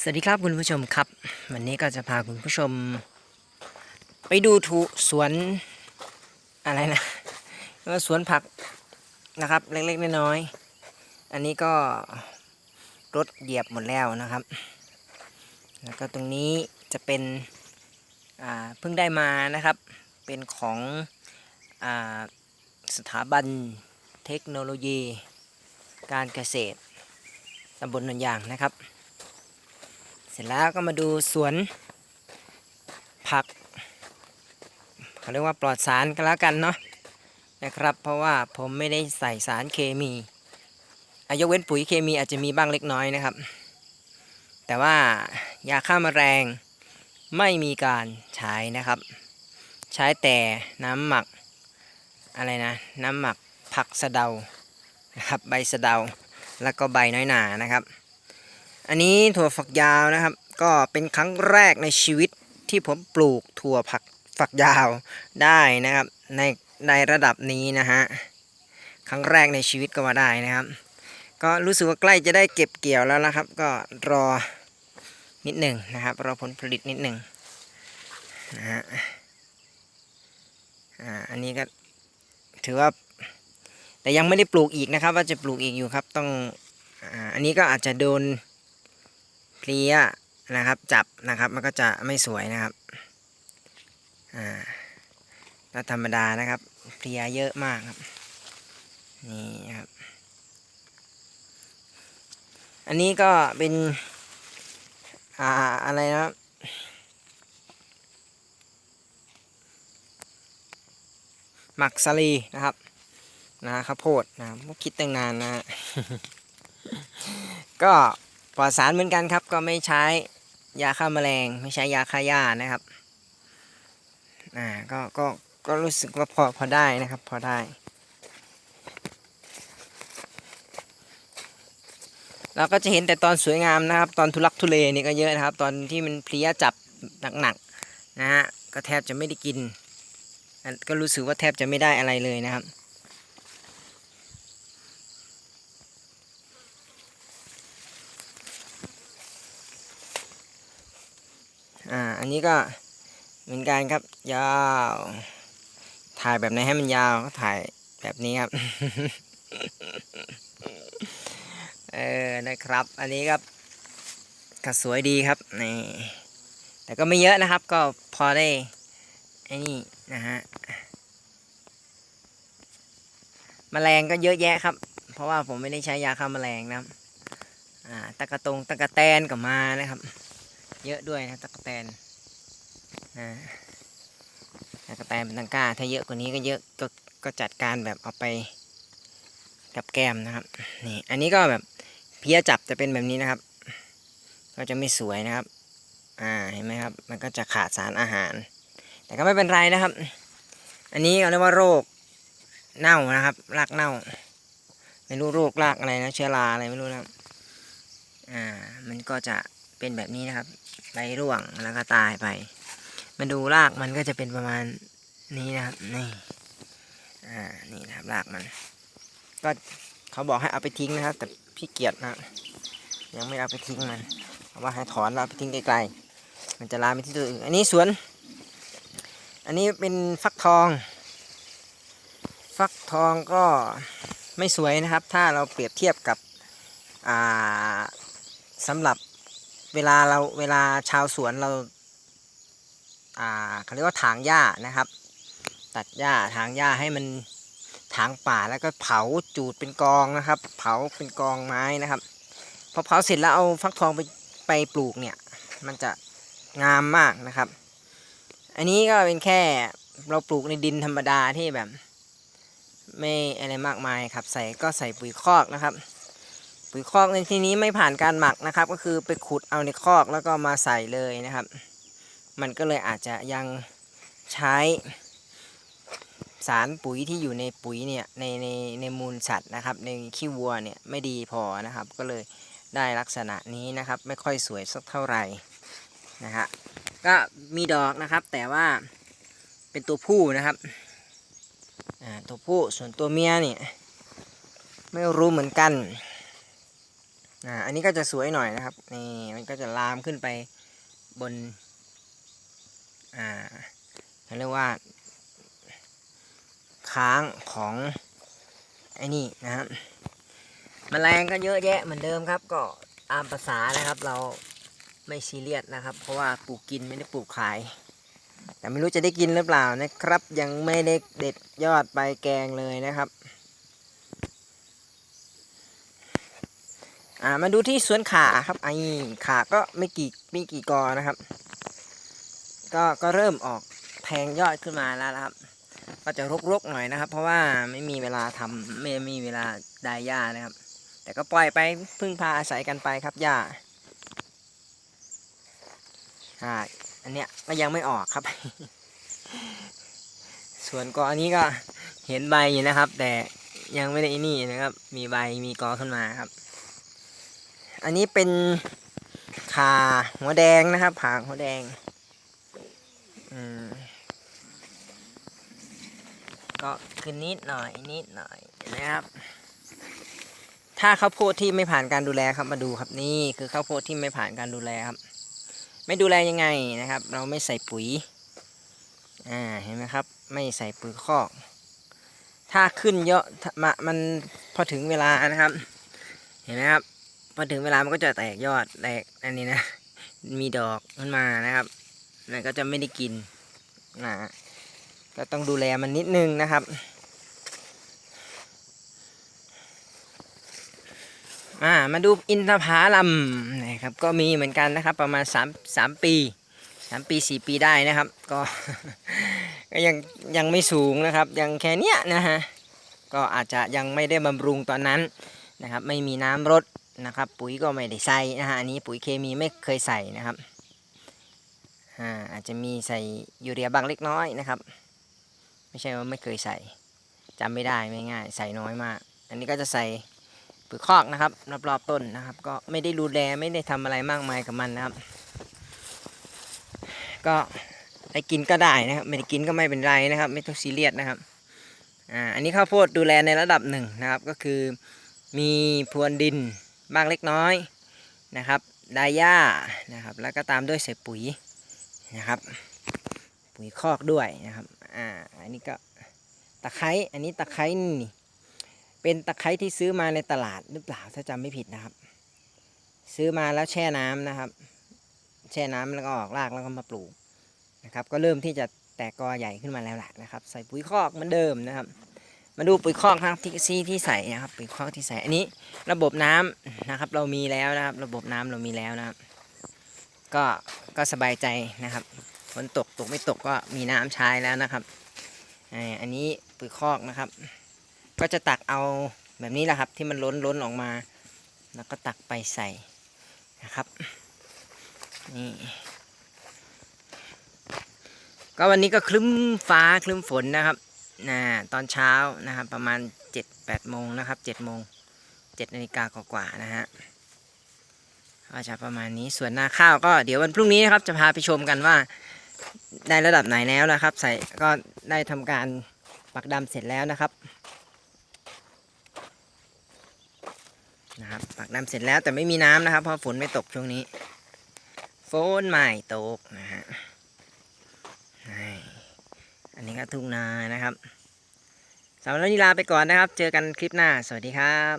สวัสดีครับคุณผู้ชมครับ วันนี้ก็จะพาคุณผู้ชม ไปดูทุสวนอะไรนะก็สวนผักนะครับ เล็กๆน้อยๆอันนี้ก็รถเหยียบหมดแล้วนะครับ แล้วก็ตรงนี้จะเป็นเพิ่งได้มานะครับ เป็นของอสถาบันเทคโนโลยี การเกษตรตำบลนนยางนะครับ เสร็จแล้วก็มาดูสวนผักเขาเรียกว่าปลอดสารกันแล้วกันเนาะนะครับ เพราะว่าผมไม่ได้ใส่สารเคมีอายกเว้นปุ๋ยเคมีอาจจะมีบ้างเล็กน้อยนะครับ แต่ว่ายาฆ่าแมลงไม่มีการใช้นะครับ ใช้แต่น้ำหมักอะไรนะ น้ำหมักผักสะเดานะครับใบสะเดาแล้วก็ใบน้อยหนานะครับ อันนี้ถั่วฝักยาวนะครับ ก็เป็นครั้งแรกในชีวิตที่ผมปลูกถั่วผักฝักยาวได้นะครับ ในในระดับนี้นะฮะครั้งแรกในชีวิตก็ว่าได้นะครับ ก็รู้สึกว่าใกล้จะได้เก็บเกี่ยวแล้วนะครับ ก็รอนิดหนึ่งนะครับรอผลผลิตนิดหนึ่งนะฮะอ่าอันนี้ก็ถือว่า แต่ยังไม่ได้ปลูกอีกนะครับ ว่าจะปลูกอีกอยู่ครับต้องอ่าอันนี้ก็อาจจะโดน เพลียนะครับ จับนะครับ มันก็จะไม่สวยนะครับ อ่าก็ธรรมดานะครับ เพลียเยอะมากครับ นี่ครับ อันนี้ก็เป็น อ่า อะไรนะหมักสลีนะครับนะข้าวโพดนะครับคิดตั้งนานนะ ก็ ปลอดสารเหมือนกันครับ ก็ไม่ใช้ยาฆ่าแมลง ไม่ใช้ยาฆ่าหญ้านะครับอ่าก็ก็ก็รู้สึกว่าพอพอได้นะครับ พอได้ เราก็จะเห็นแต่ตอนสวยงามนะครับ ตอนทุลักทุเลนี่ก็เยอะนะครับ ตอนที่มันเพลียจับหนักๆนะฮะก็แทบจะไม่ได้กินก็รู้สึกว่าแทบจะไม่ได้อะไรเลยนะครับ อ่า อันนี้ก็เหมือนกันครับ ยาว ถ่ายแบบไหนให้มันยาวก็ถ่ายแบบนี้ครับ เออ นะครับ อันนี้ครับก็สวยดีครับ นี่ แต่ก็ไม่เยอะนะครับ ก็พอได้ไอ้นี่นะฮะแมลงก็เยอะแยะครับ เพราะว่าผมไม่ได้ใช้ยาฆ่าแมลงนะครับ อ่า ตะกะตงตะกะแตนก็มานะครับ เยอะด้วยนะตะกะแตนนะตะกะแตนเป็นตังก้า ถ้าเยอะกว่านี้ก็เยอะก็ก็จัดการแบบเอาไปกับแก้มนะครับนี่อันนี้ก็แบบเพี้ยจับจะเป็นแบบนี้นะครับ ก็จะไม่สวยนะครับอ่าเห็นไหมครับ มันก็จะขาดสารอาหาร แต่ก็ไม่เป็นไรนะครับ อันนี้เขาเรียกว่าโรคเน่านะครับรากเน่าไม่รู้โรครากอะไรนะเชื้อราอะไรไม่รู้นะอ่ามันก็จะเป็นแบบนี้นะครับ ใบร่วงแล้วก็ตายไป มาดูรากมันก็จะเป็นประมาณนี้นะครับนี่อ่านี่นะครับรากมัน ก็เขาบอกให้เอาไปทิ้งนะครับ แต่พี่เกียจนะยังไม่เอาไปทิ้งมันเพราะว่าให้ถอนแล้วเอาไปทิ้งไกลๆมันจะลามไปที่ตัวอื่นอันนี้สวน อันนี้เป็นฟักทอง ฟักทองก็ไม่สวยนะครับ ถ้าเราเปรียบเทียบกับอ่าสำหรับ เวลาเราเวลาชาวสวนเราอ่าเขาเรียกว่าถางหญ้านะครับ ตัดหญ้าถางหญ้าให้มันถางป่าแล้วก็เผาจูดเป็นกองนะครับ เผาเป็นกองไม้นะครับพอเผาเสร็จแล้วเอาฟักทองไปไปปลูกเนี่ย มันจะงามมากนะครับ อันนี้ก็เป็นแค่เราปลูกในดินธรรมดาที่แบบ ไม่อะไรมากมายครับ ใส่ก็ใส่ปุ๋ยคอกนะครับ ปุ๋ยคอกในที่นี้ไม่ผ่านการหมักนะครับ ก็คือไปขุดเอาในคอกแล้วก็มาใส่เลยนะครับ มันก็เลยอาจจะยังใช้สารปุ๋ยที่อยู่ในปุ๋ยเนี่ยในในในมูลสัตว์นะครับในขี้วัวเนี่ยไม่ดีพอนะครับ ก็เลยได้ลักษณะนี้นะครับ ไม่ค่อยสวยสักเท่าไหร่นะฮะก็มีดอกนะครับ แต่ว่าเป็นตัวผู้นะครับตัวผู้ส่วนตัวเมียเนี่ยไม่รู้เหมือนกัน อ่าอันนี้ก็จะสวยหน่อยนะครับนี่มันก็จะลามขึ้นไปบนอ่าเขาเรียกว่า ค้างของไอ้นี่นะครับแมลงก็เยอะแยะเหมือนเดิมครับ ก็ตามภาษานะครับ เราไม่ซีเรียสนะครับ เพราะว่าปลูกกินไม่ได้ปลูกขาย แต่ไม่รู้จะได้กินหรือเปล่านะครับ ยังไม่ได้เด็ดยอดไปแกงเลยนะครับ อ่ามาดูที่สวนขาครับไอ้ขาก็ไม่กี่ไม่กี่กอนะครับ ก็ก็เริ่มออกแทงยอดขึ้นมาแล้วนะครับ ก็จะรกๆหน่อยนะครับ เพราะว่าไม่มีเวลาทำไม่มีเวลาไดหญ้านะครับ แต่ก็ปล่อยไปพึ่งพาอาศัยกันไปครับหญ้าอ่าอันเนี้ยก็ยังไม่ออกครับ ส่วนกออันนี้ก็เห็นใบอยู่นะครับ แต่ยังไม่ได้นี่นะครับ มีใบมีกอขึ้นมาครับ อันนี้เป็นขาหัวแดงนะครับผางหัวแดงก็ขึ้นนิดหน่อยนิดหน่อยนะครับ ถ้าข้าวโพดที่ไม่ผ่านการดูแลครับมาดูครับนี่คือข้าวโพดที่ไม่ผ่านการดูแลครับ ไม่ดูแลยังไงนะครับ เราไม่ใส่ปุ๋ยอ่าเห็นไหมครับ ไม่ใส่ปุ๋ยคอก ถ้าขึ้นเยอะมามันพอถึงเวลานะครับ เห็นไหมครับ พอถึงเวลามันก็จะแตกยอดแตกอันนี้นะ มีดอกขึ้นมานะครับมันก็จะไม่ได้กินนะก็ต้องดูแลมันนิดนึงนะครับอ่ามาดูอินทผาลัมนะครับ ก็มีเหมือนกันนะครับ ประมาณ3 3ปี3ปี4ปีได้นะครับ ก็ก็ยังยังไม่สูงนะครับ ยังแค่เนี้ยนะฮะก็อาจจะยังไม่ได้บำรุงตอนนั้นนะครับ ไม่มีน้ำรด นะครับ ปุ๋ยก็ไม่ได้ใส่นะฮะอันนี้ปุ๋ยเคมีไม่เคยใส่นะครับอ่าอาจจะมีใส่ยูเรียบางเล็กน้อยนะครับ ไม่ใช่ว่าไม่เคยใส่จำไม่ได้ไม่ง่ายใส่น้อยมาก อันนี้ก็จะใส่ปุ๋ยคอกนะครับรอบๆต้นนะครับ ก็ไม่ได้ดูแลไม่ได้ทำอะไรมากมายกับมันนะครับ ก็ได้กินก็ได้นะครับไม่ได้กินก็ไม่เป็นไรนะครับ ไม่ต้องซีเรียสนะครับอ่าอันนี้ข้าวโพดดูแลในระดับหนึ่งนะครับ ก็คือมีพรวนดิน บ้างเล็กน้อยนะครับไดาย่านะครับแล้วก็ตามด้วยใส่ปุ๋ยนะครับ ปุ๋ยคอกด้วยนะครับอ่าอันนี้ก็ตะไคร้อันนี้ตะไคร้นี่เป็นตะไคร้ที่ซื้อมาในตลาดหรือเปล่าถ้าจำไม่ผิดนะครับ ซื้อมาแล้วแช่น้ำนะครับ แช่น้ำแล้วก็ออกรากแล้วก็มาปลูกนะครับ ก็เริ่มที่จะแตกกอใหญ่ขึ้นมาแล้วแหละนะครับ ใส่ปุ๋ยคอกเหมือนเดิมนะครับ มาดูปุ๋ยคอกครับที่ซีที่ใส่นะครับปุ๋ยคอกที่ใส่อันนี้ ระบบน้ำนะครับ เรามีแล้วนะครับ ระบบน้ำเรามีแล้วนะครับ ก็ก็สบายใจนะครับฝนตกตกไม่ตกก็มีน้ำใช้แล้วนะครับอ่าอันนี้ปุ๋ยคอกนะครับ ก็จะตักเอาแบบนี้แหละครับ ที่มันล้นล้นออกมา แล้วก็ตักไปใส่นะครับนี่ก็วันนี้ก็คลึ้มฟ้าคลึ้มฝนนะครับ นะตอนเช้านะครับประมาณ7จ็ดแปดโมงนะครับเจ็ดโมงเจ็ดนาฬิกากว่าๆนะฮะก็จะประมาณนี้ส่วนนาข้าวก็เดี๋ยววันพรุ่งนี้นะครับจะพาไปชมกันว่าได้ระดับไหนแล้วนะครับ ใส่ก็ได้ทำการปักดำเสร็จแล้วนะครับนะครับปักดำเสร็จแล้วแต่ไม่มีน้ำนะครับ เพราะฝนไม่ตกช่วงนี้ ฝนไม่ตกนะฮะ อันนี้ก็ทุ่งนานะครับสำหรับวันนี้ลาไปก่อนนะครับ เจอกันคลิปหน้า สวัสดีครับ